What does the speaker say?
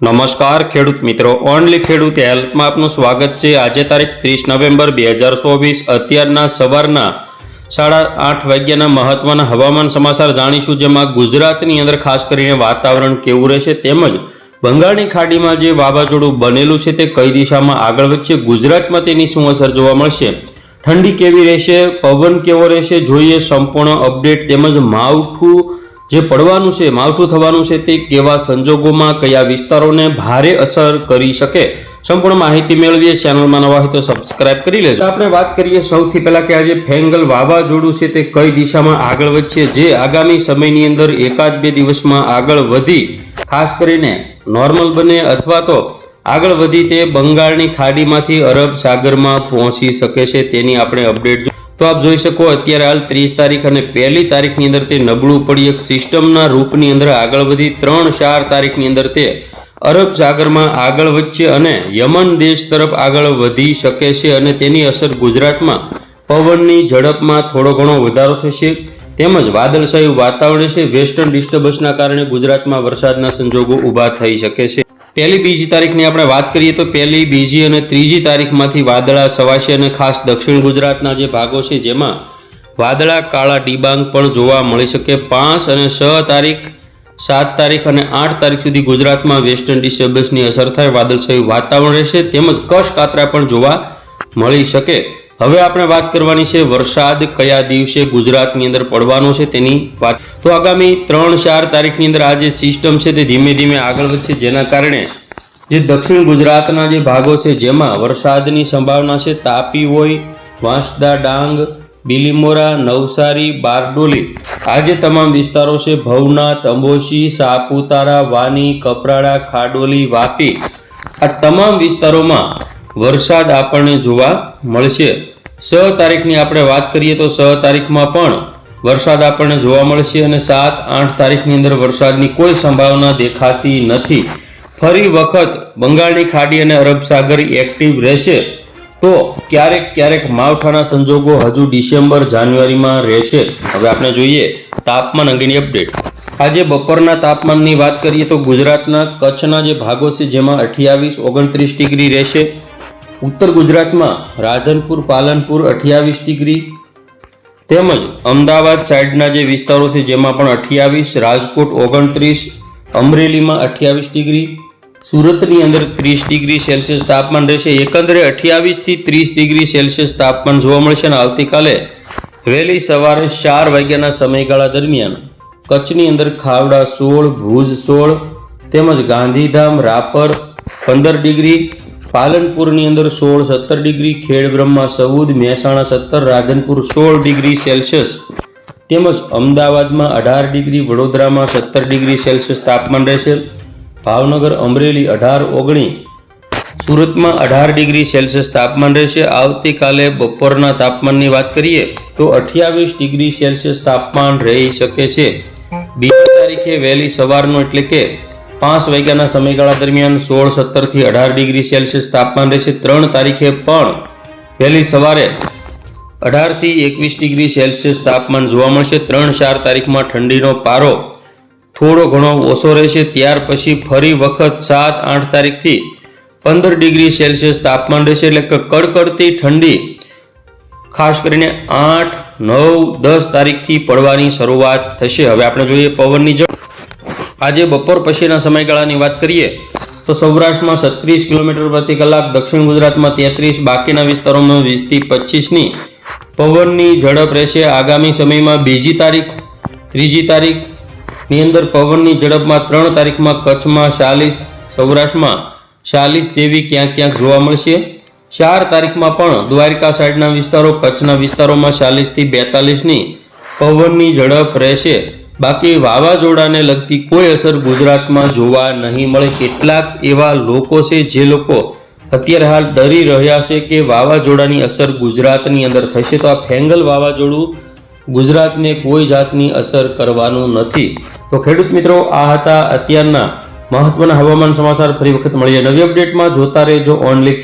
નમસ્કાર, ખેડૂત મિત્રો. ઓનલી ખેડૂત હેલ્પમાં આપનું સ્વાગત છે. આજે તારીખ ત્રીસ નવેમ્બર બે હજાર ચોવીસ, અત્યારના સવારના સાડા આઠ વાગ્યાના મહત્વના હવામાન સમાચાર જાણીશું, જેમાં ગુજરાતની અંદર ખાસ કરીને વાતાવરણ કેવું રહેશે તેમજ બંગાળની ખાડીમાં જે વાવાઝોડું બનેલું છે તે કઈ દિશામાં આગળ વધશે, ગુજરાતમાં તેની શું અસર જોવા મળશે, ઠંડી કેવી રહેશે, પવન કેવો રહેશે, જોઈએ સંપૂર્ણ અપડેટ તેમજ માવઠું જે પડવાનું છે, માવઠું થવાનું છે તે કેવા સંજોગોમાં, કયા વિસ્તારોને ભારે અસર કરી શકે? સંપૂર્ણ માહિતી મેળવીએ ચેનલમાં નવા હોય તો સબસ્ક્રાઇબ કરી લેજો. આપણે વાત કરીએ સૌથી પહેલા કે આજે ફેંગલ વાવાઝોડું છે તે કઈ દિશામાં આગળ વધશે? જે આગામી સમયની અંદર એકાદ બે દિવસમાં આગળ વધી, ખાસ કરીને નોર્મલ બને અથવા તો આગળ વધી તે બંગાળની ખાડીમાંથી અરબ સાગરમાં પહોંચી શકે છે તેની આપણે અપડેટ તો આપ જોઈ શકો, અત્યારે હાલ ત્રીસ તારીખ અને પહેલી તારીખની અંદર તે નબળું પડી એક સિસ્ટમના રૂપની અંદર આગળ વધી ત્રણ ચાર તારીખની અંદર તે અરબ સાગરમાં આગળ વધશે અને યમન દેશ તરફ આગળ વધી શકે છે અને તેની અસર ગુજરાતમાં પવનની ઝડપમાં થોડો ઘણો વધારો થશે. તેમજ વાદળછાયું વાતાવરણ છે. વેસ્ટર્ન ડિસ્ટર્બન્સના કારણે ગુજરાતમાં વરસાદના સંજોગો ઊભા થઈ શકે છે. પહેલી બીજી તારીખની આપણે વાત કરીએ તો પહેલી બીજી અને ત્રીજી તારીખમાંથી વાદળા સવાશે અને ખાસ દક્ષિણ ગુજરાતના જે ભાગો છે જેમાં વાદળા, કાળા ડિબાંગ પણ જોવા મળી શકે. પાંચ અને છ તારીખ, સાત તારીખ અને આઠ તારીખ સુધી ગુજરાતમાં વેસ્ટર્ન ડિસ્ટર્બન્સની અસર થાય, વાદળછાયું વાતાવરણ રહેશે, તેમજ કશ કાતરા પણ જોવા મળી શકે. હવે આપણે વાત કરવાની છે વરસાદ કયા દિવસે ગુજરાતની અંદર પડવાનો છે તેની વાત. તો આગામી ત્રણ ચાર તારીખની અંદર આ જે સિસ્ટમ છે તે ધીમે ધીમે આગળ વધશે, જેના કારણે જે દક્ષિણ ગુજરાતના જે ભાગો છે જેમાં વરસાદની સંભાવના છે, તાપી હોય, વાંસદા, ડાંગ, બિલીમોરા, નવસારી, બારડોલી, આ જે તમામ વિસ્તારો છે, ભવનાથ, અંબોશી, સાપુતારા, વાની, કપરાડા, ખાડોલી, વાપી, આ તમામ વિસ્તારોમાં વરસાદ આપણને જોવા મળશે. છ તારીખની આપણે વાત કરીએ તો છ તારીખમાં પણ વરસાદ આપણને જોવા મળશે અને સાત આઠ તારીખની અંદર વરસાદની કોઈ સંભાવના દેખાતી નથી. ફરી વખત બંગાળની ખાડી અને અરબ સાગર એક્ટિવ રહેશે, તો ક્યારેક ક્યારેક માવઠાના સંજોગો હજુ ડિસેમ્બર જાન્યુઆરીમાં રહેશે. હવે આપણે જોઈએ તાપમાન અંગેની અપડેટ. આજે બપોરના તાપમાનની વાત કરીએ તો ગુજરાતના કચ્છના જે ભાગો છે, જેમાં અઠ્યાવીસ, ઓગણત્રીસ ડિગ્રી રહેશે. ઉત્તર ગુજરાતમાં રાધનપુર, પાલનપુર અઠ્યાવીસ ડિગ્રી તેમજ અમદાવાદ સાઈડના જે વિસ્તારો છે જેમાં પણ અઠ્યાવીસ, રાજકોટ ઓગણત્રીસ, અમરેલીમાં અઠ્યાવીસ ડિગ્રી, સુરતની અંદર ત્રીસ ડિગ્રી સેલ્સિયસ તાપમાન રહેશે. એકંદરે અઠ્યાવીસથી ત્રીસ ડિગ્રી સેલ્સિયસ તાપમાન જોવા મળશે અને આવતીકાલે વહેલી સવારે ચાર વાગ્યાના સમયગાળા દરમિયાન કચ્છની અંદર ખાવડા સોળ, ભુજ સોળ તેમજ ગાંધીધામ, રાપર પંદર ડિગ્રી પાલનપુરની અંદર સોળ સત્તર ડિગ્રી, ખેડબ્રહ્મા સૌદ, મહેસાણા સત્તર, રાધનપુર સોળ ડિગ્રી સેલ્સિયસ. તેમજ અમદાવાદમાં અઢાર ડિગ્રી, વડોદરામાં સત્તર ડિગ્રી સેલ્સિયસ તાપમાન રહેશે. ભાવનગર, અમરેલી અઢાર ઓગણી. સુરતમાં અઢાર ડિગ્રી સેલ્સિયસ તાપમાન રહેશે. આવતીકાલે બપોરના તાપમાનની વાત કરીએ તો અઠ્યાવીસ ડિગ્રી સેલ્સિયસ તાપમાન રહી શકે છે. બીજી તારીખે વહેલી સવારનો એટલે કે પાંચ વાગ્યાના સમયગાળા દરમિયાન સોળ સત્તરથી અઢાર ડિગ્રી સેલ્સિયસ તાપમાન રહેશે ત્રણ તારીખે પણ. વહેલી સવારે અઢારથી એકવીસ ડિગ્રી સેલ્સિયસ તાપમાન જોવા મળશે. ત્રણ ચાર તારીખમાં ઠંડીનો પારો થોડો ઘણો ઓછો રહેશે. ત્યાર પછી ફરી વખત સાત આઠ તારીખથી પંદર ડિગ્રી સેલ્સિયસ તાપમાન રહેશે. એટલે કે કડકડતી ઠંડી ખાસ કરીને આઠ, નવ, દસ તારીખથી પડવાની શરૂઆત થશે. હવે આપણે જોઈએ પવનની ઝડપ. આજે બપોર પછીના સમયગાળાની વાત કરીએ, તો સૌરાષ્ટ્રમાં છત્રીસ કિલોમીટર પ્રતિ કલાક, દક્ષિણ ગુજરાતમાં તેત્રીસ, બાકીના વિસ્તારોમાં વીસથી પચીસની પવનની ઝડપ રહેશે. આગામી સમયમાં બીજી તારીખ, ત્રીજી તારીખની અંદર પવનની ઝડપમાં ત્રણ તારીખમાં કચ્છમાં ચાલીસ, સૌરાષ્ટ્રમાં ચાલીસ જેવી ક્યાંક ક્યાંક જોવા મળશે. ચાર તારીખમાં પણ દ્વારકા સાઈડના વિસ્તારો, કચ્છના વિસ્તારોમાં ચાલીસથી બેતાલીસની પવનની ઝડપ રહેશે. બાકી વાવાઝોડાને લગતી કોઈ અસર ગુજરાતમાં જોવા નહીં મળે. કેટલાક એવા લોકો છે જે લોકો અત્યારે હાલ ડરી રહ્યા છે કે વાવાઝોડાની અસર ગુજરાતની અંદર થશે. તો આ ફેંગલ વાવાઝોડું ગુજરાતને કોઈ જાતની અસર કરવાનું નથી. તો ખેડૂત મિત્રો, આ હતા અત્યારના મહત્વના હવામાન સમાચાર. ફરી વખત મળીએ નવી અપડેટમાં. જોતા રહેજો ઓનલી